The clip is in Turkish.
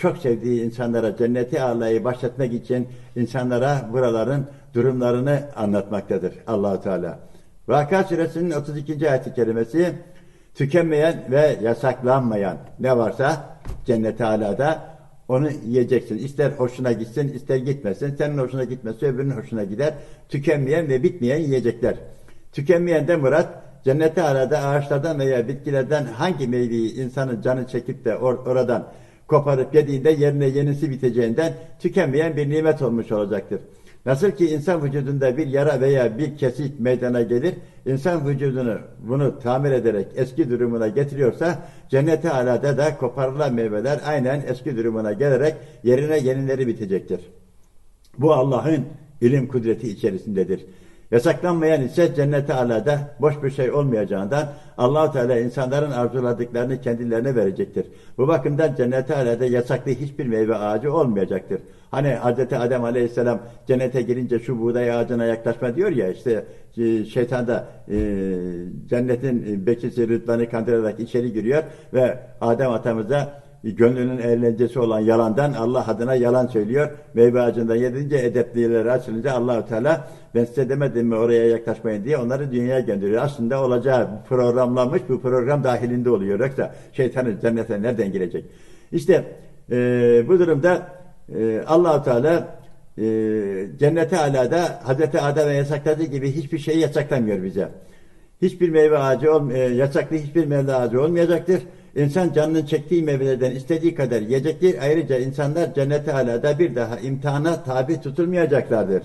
çok sevdiği insanlara cenneti Allah'ı başlatmak için insanlara buraların durumlarını anlatmaktadır Allahu Teala. Vaka suresinin 32. ayet-i kerimesi tükenmeyen ve yasaklanmayan ne varsa cenneti alada onu yiyeceksin. İster hoşuna gitsin, ister gitmesin. Senin hoşuna gitmezse öbürünün hoşuna gider. Tükenmeyen ve bitmeyen yiyecekler. Tükenmeyen de murat, cennete alada ağaçlardan veya bitkilerden hangi meyveyi insanın canı çekip de or- oradan koparıp yediğinde yerine yenisi biteceğinden tükenmeyen bir nimet olmuş olacaktır. Nasıl ki insan vücudunda bir yara veya bir kesik meydana gelir, insan vücudunu bunu tamir ederek eski durumuna getiriyorsa, cennete alada da koparılan meyveler aynen eski durumuna gelerek yerine yenileri bitecektir. Bu Allah'ın ilim kudreti içerisindedir. Yasaklanmayan ise cennete alada boş bir şey olmayacağından allah Teala insanların arzuladıklarını kendilerine verecektir. Bu bakımdan cennete alada yasaklı hiçbir meyve ağacı olmayacaktır. Hani Hz. Adem Aleyhisselam cennete girince şu buğday ağacına yaklaşma diyor ya işte e, şeytan da e, cennetin e, bekçisi Rıdvan'ı kandırarak içeri giriyor ve Adem atamıza gönlünün eğlencesi olan yalandan Allah adına yalan söylüyor. Meyve ağacından yedince edeplileri açılınca Allahu Teala ben size demedim mi oraya yaklaşmayın diye onları dünyaya gönderiyor. Aslında olacağı programlanmış bu program dahilinde oluyor. Yoksa şeytanın cennete nereden girecek? İşte e, bu durumda e, Allahu Teala e, cennete alada Hazreti Adem'e yasakladığı gibi hiçbir şey yasaklamıyor bize. Hiçbir meyve ağacı ol, e, yasaklı hiçbir meyve ağacı olmayacaktır. İnsan canının çektiği meyvelerden istediği kadar yiyecektir. Ayrıca insanlar cennete alada bir daha imtihana tabi tutulmayacaklardır.